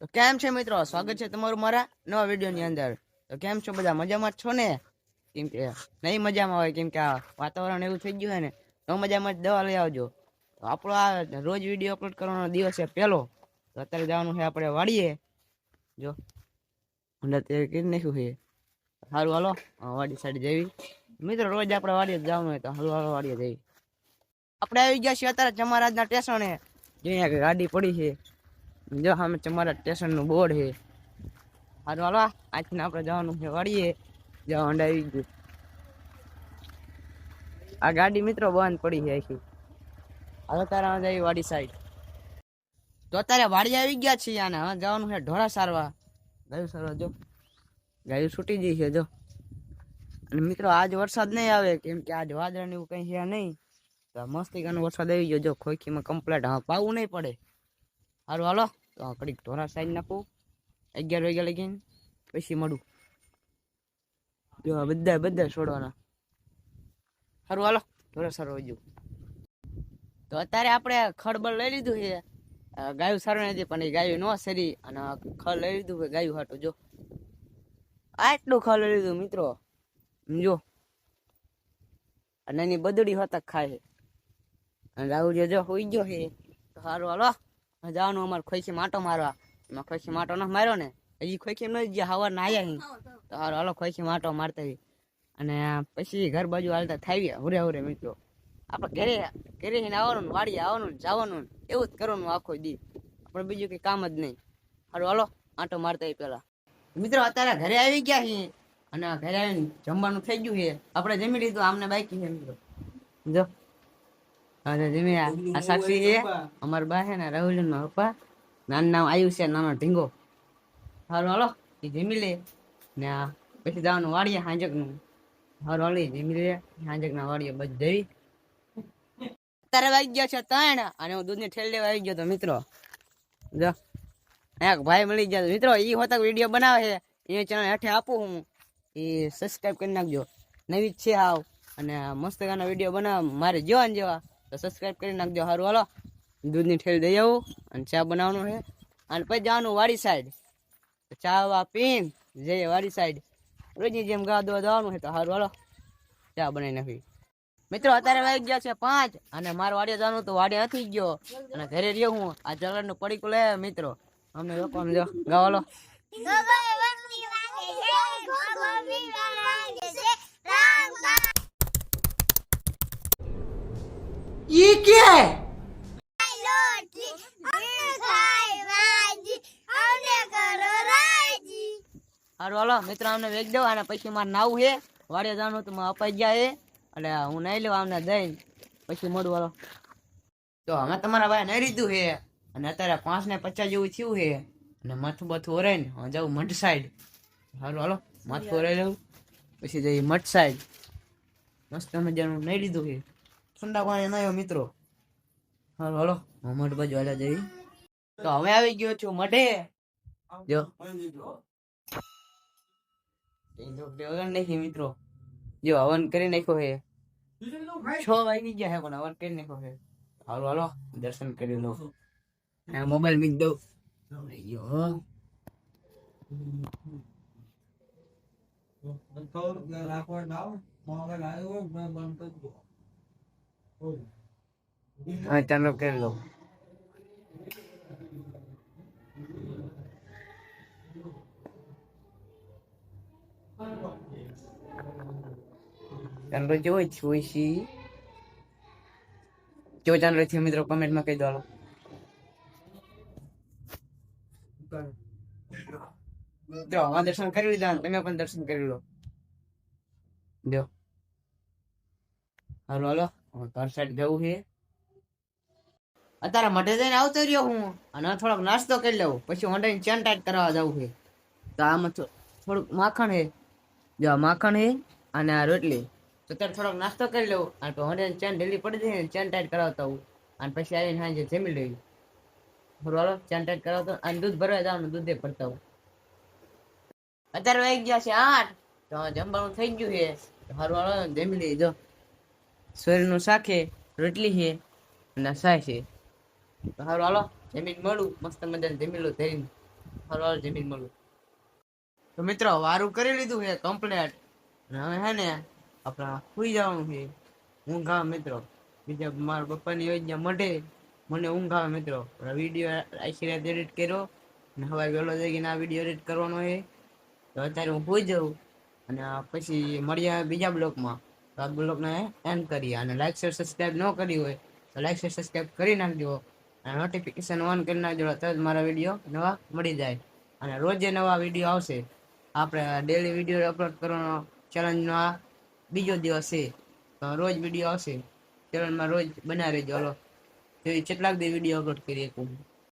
તો કેમ છે મિત્રો? સ્વાગત છે તમારું મારા નવા વિડીયોની અંદર. તો કેમ છો? બધા મજામાં છો ને? કેમ કે નહીં મજામાં હોય, કેમ કે આ વાતાવરણ એવું થઈ ગયું હોય ને, તો મજામાં જ દવા લઈ આવજો. તો આપણો આ રોજ વીડિયો અપલોડ કરવાનો દિવસ છે પહેલો તો અત્યારે જવાનું છે આપણે વાડીએ. જો, અને અત્યારે કરી નાખ્યું છે. સારું હાલો વાડી સાઈડ જવી મિત્રો, રોજ આપણે વાડીએ જવાનું હોય તો હાલો હાલો, વાડીએ જઈ. આપણે આવી ગયા છીએ અત્યારે ચમારાજના સ્ટેશને જો અહીંયા ગાડી પડી છે. જો અમે તમારા સ્ટેશનનું બોર્ડ છે. સારું હાલો આજથી આપણે જવાનું છે. વળીએ. જવા હોન્ડા આવી ગયું. આ ગાડી મિત્રો બંધ પડી છે આખી. હાલો, તારા જઈએ વાડી સાઈડ તો અત્યારે વાડી આવી ગયા છીએ અને હવે જવાનું છે ઢોરા સારવા. ગાયું સારવા જો. ગાયું છૂટી ગઈ છે, જો. અને મિત્રો, આજ વરસાદ નહીં આવે, કેમ કે આજ વાદળ ને એવું કઈ છે નહીં. તો આ મસ્તીકાનો વરસાદ આવી ગયો. જો, ખોખીમાં કમ્પ્લેટ હા, પાવું નહીં પડે. સારું હાલો. તો કડીક ઢોરા સાઈડ નાખું. અગિયાર વાગ્યા લગીને. પછી મળું. જો બધા બધા છોડવાના. સારું હાલો. ઢોરા સારું હજુ તો અત્યારે આપણે ખડબળ લઈ લીધું છે. ગાયું સારું નથી, પણ એ ગાયું ન સરી અને ખડ લઈ લીધું કે ગાયું હાટું, જો. આટલું ખડ લઈ લીધું, મિત્રો. જો. અને એની બદડી હોતા ખાય અને રાહુલ જો હોઈ ગયો છે. સારું હાલો. જવાનું અમારે ખોઈથી માટો મારવા. એમાં ખોઈથી માટો ના માર્યો ને હજી ખોઈથી ન ગયા હવા ના આવ્યા અહીં તો હારું હાલો ખોઈથી માટો મારતા અને પછી ઘર બાજુ હાલતા થાય હુરે હુરે મિત્રો આપણે ઘરે ઘરે જઈને આવવાનું વાડીએ આવવાનું જવાનું એવું જ કરવાનું આખો દી. આપણે બીજું કઈ કામ જ નહીં. સારું હાલો માટો મારતા પેલા મિત્રો અત્યારે ઘરે આવી ગયા છીએ અને ઘરે આવીને જમવાનું થઈ ગયું છે આપણે જમી લીધું આમને બાકી છે મિત્રો. જો. આ સાક્ષી છે. અમારા એ હું દૂધની ઠેલ ગયો તો મિત્રો. જો. ભાઈ મળી ગયા મિત્રો, ઈ હોતા વીડિયો બનાવે છે. એ ચેનલ હેઠે આપું હું. એ સબસ્ક્રાઈબ કરી નાખજો. નવી જ છે આવ. અને મસ્ત ગાના વીડિયો બનાવ. મારે જેવા જેવા. સબસ્ક્રાઇબ કરી નાખજો. સારું હાલો. દૂધની ઠેલ દઈ આવું અને ચા બનાવવાનું છે. અને પછી જવાનું વાડી સાઈડ ચા વા પીન, જઈએ વાડી સાઈડ રોજની જેમ ગા દોવા જવાનું છે તો સારું હાલો. ચા બનાવી નાખી મિત્રો, અત્યારે વાગી ગયા છે પાંચ અને મારે વાડીએ જવાનું તો વાડીએ નથી ગયો. અને ઘરે રહ્યો હું. આ જલરનું પડીકું લે, મિત્રો. અમને લોકો જો ગાવાલો ઈ કે? હારું હાલો મિત્રો અમને વેચ દો અને પછી મારે નાવું છે. વાડે જવાનું તો મારે અપાઈ ગયા છે. એટલે હું નહીં લેવા અમને દઈને. પછી મળું હાલો. તો અમે તમારા ભાઈ નહીં લીધું છે. અને અત્યારે પાંચ ને પચાસ જેવું થયું છે. અને માથું બાથું ઓરાય ને હું જાઉં મઠ સાઈડ હારું હાલો માથું ઓરાઈ લઉં પછી જઈએ મઠ સાઈડ મસ્ત મજાનું નહીં લીધું છે. ઠંડા પાણી નાયો, મિત્રો. હાલો હાલો. હું મઠ બાજુ જઈ તો હવે આવી ગયો છું મઢે. જો. મિત્રો. જો, હવન કરી નાખ્યો હે છ વાગી ગયા હે પણ હવન કરી નાખ્યો હે હાલો હાલો. દર્શન કરી લો. મોબાઈલ મીક દઉં. અయ్యో. હા ચાલો કરી લો ચાલો જોઈ જોઈ છી જો ચાલો છે મિત્રો કમેન્ટમાં કહી દો હાલો જો આવા દર્શન કરી લીધા ને તમે પણ દર્શન કરી લો જો હાલો હાલો હવે ઘર જવું છે. અત્યારે મઢે જઈને આવતો રહ્યો હું અને થોડોક નાસ્તો કરી લઉં. પછી ઓનલાઈન ચેન ટાઈટ કરવા જવું છે. તો આમાં થોડુંક માખણ છે. જો આ માખણ છે અને આ રોટલી. તો અત્યારે થોડોક નાસ્તો કરી લઉં અને તો ઓનલાઈન ચેન ઢીલી પડી જાય ને ચેન ટાઈટ કરાવતા હું અને પછી આવીને સાંજે જમી લઈ. હાલો ચેન ટાઈટ કરાવતો અને દૂધ ભરવા જવાનું દૂધે ભરતા હું અત્યારે વાગી ગયા છે આઠ. તો જમવાનું થઈ ગયું છે. હરવાળો જમી લઈ જો શરીરનું શાક છે રોટલી છે અને સાય છે. તો હાલો, જમીન મળું, મસ્ત મજાનું જમી લો હારું, હાલો, જમીન મળું. તો મિત્રો, વારું કરી લીધું છે કમ્પ્લેટ હવે હે ને, આપણા સુઈ જવાનું છે. ઊંઘ આવે મિત્રો. બીજા મારા પપ્પાની યોજના મઢે. મને ઊંઘ આવે મિત્રો વીડિયો આખી રાત એડિટ કર્યો. અને હવે વહેલો જઈને આ વીડિયો એડિટ કરવાનો છે. તો અત્યારે હું સુઈ જાઉં. અને પછી મળ્યા બીજા બ્લોકમાં. તો આ બ્લોગને એન્ડ કરીએ. અને લાઈક શેર સબસ્ક્રાઈબ ન કરી હોય, તો લાઈક શેર સબસ્ક્રાઈબ કરી નાખજો. અને નોટિફિકેશન ઓન કરી નાખજો તો જ મારા વીડિયો નવા મળી જાય. અને રોજે નવા વીડિયો આવશે. આપણે ડેલી વીડિયો અપલોડ કરવાનો ચેલેન્જનો આ બીજો દિવસ છે. તો રોજ વીડિયો આવશે. ચેનલમાં રોજ બનાવી રહેજો. હલો. તો કેટલાક દી વીડિયો અપલોડ કરીએ.